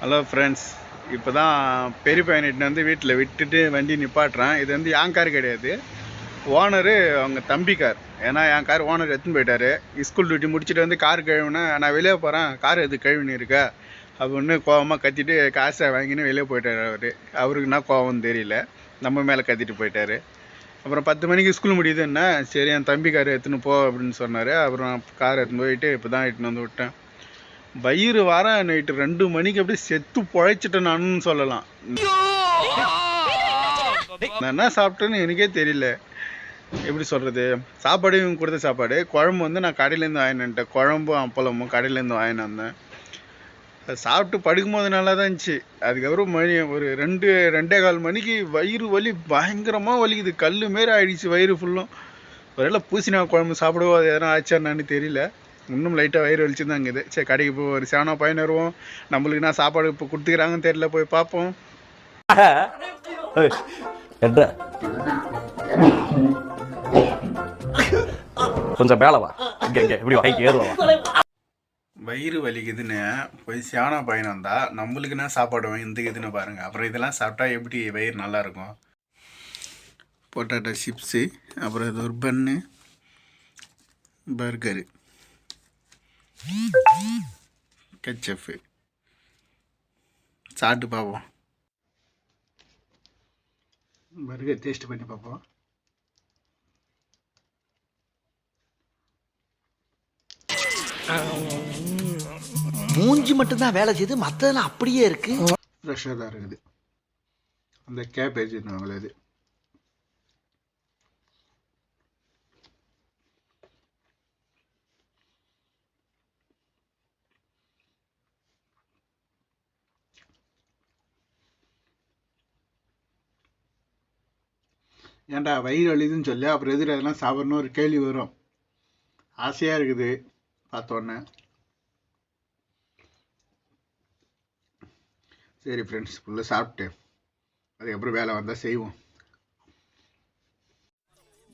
Hello friends இப்போ தான் பெரிய பையனிட்டு வந்து வீட்டில் விட்டுட்டு வண்டி நிப்பாட்டுறேன். இது வந்து என் கார் கிடையாது. ஓனரு அவங்க தம்பி கார். ஏன்னா என் கார் ஓனர் எடுத்துன்னு போயிட்டார். ஸ்கூல் டியூட்டி முடிச்சுட்டு வந்து கார் கழுவுனா நான் வெளியே போகிறேன் கார் எது கழுவினு இருக்க? அப்படின்னு கோவமாக கத்திட்டு காசை வாங்கின்னு வெளியே போயிட்டாரு அவர். அவருக்கு என்ன கோவம்னு தெரியல. நம்ம மேலே கத்திட்டு போயிட்டார். அப்புறம் பத்து மணிக்கு ஸ்கூல் முடியுதுன்னா சரி என் தம்பி கார் எடுத்துன்னு போ அப்படின்னு சொன்னார். அப்புறம் கார் எடுத்துன்னு போயிட்டு இப்போ தான் எடுத்துன்னு வந்து விட்டேன். வயிறு வர நைட்டு ரெண்டு மணிக்கு அப்படியே செத்து பொழைச்சிட்டேன் நானுன்னு சொல்லலாம். நான் என்ன சாப்பிட்டேன்னு எனக்கே தெரியல. எப்படி சொல்கிறது சாப்பாடு இவங்க கொடுத்த சாப்பாடு. குழம்பு வந்து நான் கடையிலேருந்து வாங்கினேன்ட்டேன் குழம்பும் அப்பளமும் கடையிலேருந்து வாங்கினு வந்தேன். அது சாப்பிட்டு படுக்கும்போது நல்லா தான் இருந்துச்சு. அதுக்கப்புறம் மணி ஒரு ரெண்டு ரெண்டே கால் மணிக்கு வயிறு வலி பயங்கரமாக வலிக்குது. கல் மாரி ஆயிடுச்சு வயிறு ஃபுல்லும் ஒருவேளை பூசினா குழம்பு சாப்பிடுவோம் அது எதனா ஆச்சான்னு தெரியல. இன்னும் லைட்டாக வயிறு வலிச்சு தான் இருக்குது சரி கடைக்கு போய் ஒரு சேவனா பயன் வருவோம். நம்மளுக்கு என்ன சாப்பாடு இப்போ கொடுத்துக்கிறாங்கன்னு தெரியல போய் பார்ப்போம். கொஞ்சம் மேல வா. இங்க இங்க இப்படி வாங்கி ஏறுவா. வயிறு வலிக்குதுன்னு போய் சேவனா பயன் வந்தா நம்மளுக்கு என்ன சாப்பாடு வந்துக்குதுன்னு பாருங்க. அப்புறம் இதெல்லாம் சாப்பிட்டா எப்படி வயிறு நல்லா இருக்கும்? பொட்டாட்டோ சிப்ஸு அப்புறம் இது ஒரு பன்னு பர்கரு கெச்சப்பு சாப்பிட்டு பார்ப்போம். பர்கர் டேஸ்ட் பண்ணி பார்ப்போம். மூஞ்சி மட்டும்தான் வேலை செய்யுது மற்றதெல்லாம் அப்படியே இருக்கு. ஃப்ரெஷ்ஷாக தான் இருக்குது. அந்த கேபேஜ் அது. ஏன்டா வயிறு வலிதுன்னு சொல்லி? அப்புறம் எதிர அதெல்லாம் சாப்பிடணும் ஒரு கேள்வி வரும். ஆசையாக இருக்குது. பார்த்தோன்னே. சரி ஃப்ரெண்ட்ஸ் ஃபுல்லாக சாப்பிட்டு அதுக்கப்புறம் வேலை வந்தால் செய்வோம்.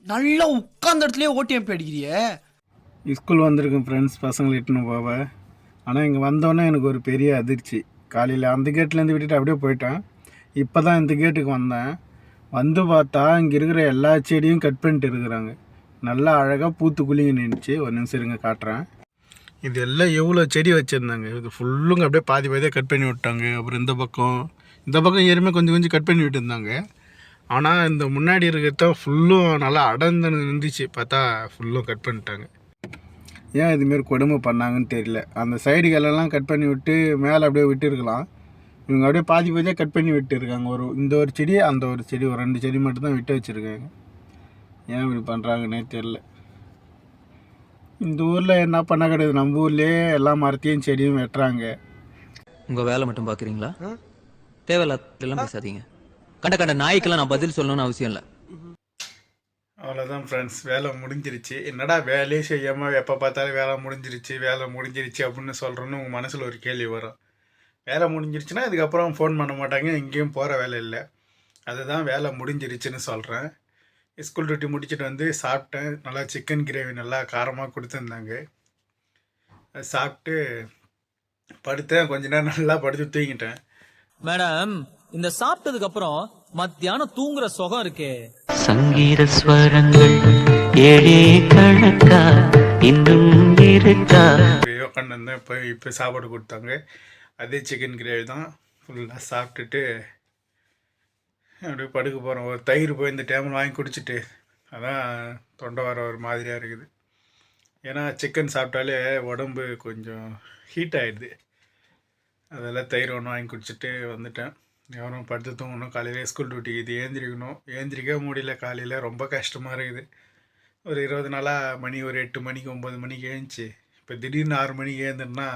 நல்லா உட்கார்ந்த இடத்துலயே ஓட்டியம் அடிக்கிறியே? ஸ்கூல் வந்திருக்கேன் ஃப்ரெண்ட்ஸ் பசங்களை இட்டுன்னு போவ. ஆனால் இங்கே வந்தோடனே எனக்கு ஒரு பெரிய அதிர்ச்சி. காலையில் அந்த கேட்லேருந்து விட்டுட்டு அப்படியே போயிட்டேன். இப்போ தான் இந்த கேட்டுக்கு வந்தேன். வந்து பார்த்தா இங்கே இருக்கிற எல்லா செடியும் கட் பண்ணிட்டு இருக்கிறாங்க. நல்லா அழகாக பூத்து குலுங்கி நின்றுச்சு ஒரு நிமிஷம் இருங்க காட்டுறேன். இது எல்லாம் எவ்வளோ செடி வச்சுருந்தாங்க? இது ஃபுல்லுங்க அப்படியே பாதி பாதியாக கட் பண்ணி விட்டாங்க. அப்புறம் இந்த பக்கம் இந்த பக்கம் ஏறுமே கொஞ்சம் கொஞ்சம் கட் பண்ணி விட்டுருந்தாங்க. ஆனால் இந்த முன்னாடி இருக்கிறத ஃபுல்லும் நல்லா அடர்ந்து இருந்துச்சு பார்த்தா ஃபுல்லும் கட் பண்ணிட்டாங்க. ஏன் இதுமாரி கொடுமை பண்ணாங்கன்னு தெரியல. அந்த சைடுகளெல்லாம் கட் பண்ணி விட்டு மேலே அப்படியே விட்டுருக்கலாம். இவங்க அப்படியே பாதி பாதியாக கட் பண்ணி விட்டுருக்காங்க ஒரு இந்த ஒரு செடி அந்த ஒரு செடி ஒரு ரெண்டு செடி மட்டும் தான் விட்டு வச்சுருக்காங்க. ஏன் இப்படி பண்ணுறாங்கன்னே தெரில இந்த ஊரில் என்ன பண்ண கிடையாது. நம்ம ஊர்லேயே எல்லா மரத்தையும் செடியும் வெட்டுறாங்க. உங்க வேலை மட்டும் பாக்குறீங்களா? தேவையில்லாம் பேசாதீங்க. கண்ட கண்ட நாய்க்கெல்லாம் நான் பதில் சொல்லணும்னு அவசியம் இல்லை. அவ்வளோதான் ஃப்ரெண்ட்ஸ் வேலை முடிஞ்சிருச்சு. என்னடா வேலையே செய்யாமல் எப்போ பார்த்தாலும் வேலை முடிஞ்சிருச்சு வேலை முடிஞ்சிருச்சு அப்படின்னு சொல்கிறோன்னு உங்கள் மனசில் ஒரு கேள்வி வரும். வேலை முடிஞ்சிருச்சுன்னா இதுக்கப்புறம் ஃபோன் பண்ண மாட்டாங்க. எங்கேயும் போகிற வேலை இல்லை. அதுதான் வேலை முடிஞ்சிருச்சுன்னு சொல்கிறேன் ஸ்கூல் டியூட்டி முடிச்சுட்டு வந்து சாப்பிட்டேன். நல்லா சிக்கன் கிரேவி நல்லா காரமாக கொடுத்துருந்தாங்க. அது சாப்பிட்டு படுத்தேன். கொஞ்ச நேரம் நல்லா படுத்து தூங்கிட்டேன். மேடம் இந்த சாப்பிட்டதுக்கு அப்புறம் மத்தியானம் தூங்குற சுகம் இருக்கே. சங்கீத ஸ்வரங்கள் ஏழே கணக்கா இன்னும் இருக்கா? இப்போ இப்போ சாப்பாடு கொடுத்தாங்க. அதே சிக்கன் கிரேவி தான் ஃபுல்லாக சாப்பிட்டுட்டு அப்படியே படுக்க போகிறோம் ஒரு தயிர் போய் இந்த டைமில் வாங்கி குடிச்சிட்டு அதான் தொண்டை வர ஒரு மாதிரியாக இருக்குது. ஏன்னா சிக்கன் சாப்பிட்டாலே உடம்பு கொஞ்சம் ஹீட் ஆகிடுது அதெல்லாம் தயிர் ஒன்று வாங்கி குடிச்சிட்டு வந்துட்டேன். எவரும் படுத்து தூங்கணும். காலையில் ஸ்கூல் டியூட்டி இது ஏந்திரிக்கணும். ஏந்திரிக்க முடியல. காலையில் ரொம்ப கஷ்டமாக இருக்குது. ஒரு இருபது நாளாக மணி ஒரு எட்டு மணிக்கு ஒம்பது மணிக்கு எழுந்துச்சு. இப்போ திடீர்னு ஆறு மணிக்கு ஏந்துன்னா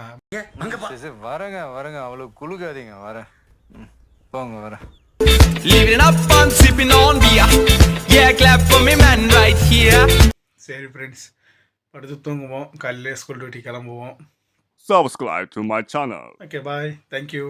வரேங்க வரேங்க. அவ்வளோ குளுக்காதீங்க வரேன். போங்க வரேன். Living up and sipping on beer. Yeah clap for me man right here. சரி ஃப்ரெண்ட்ஸ் படுத்து தூங்குவோம். காலையில் ஸ்கூல் டியூட்டி கிளம்புவோம். Subscribe to my channel. Okay bye thank you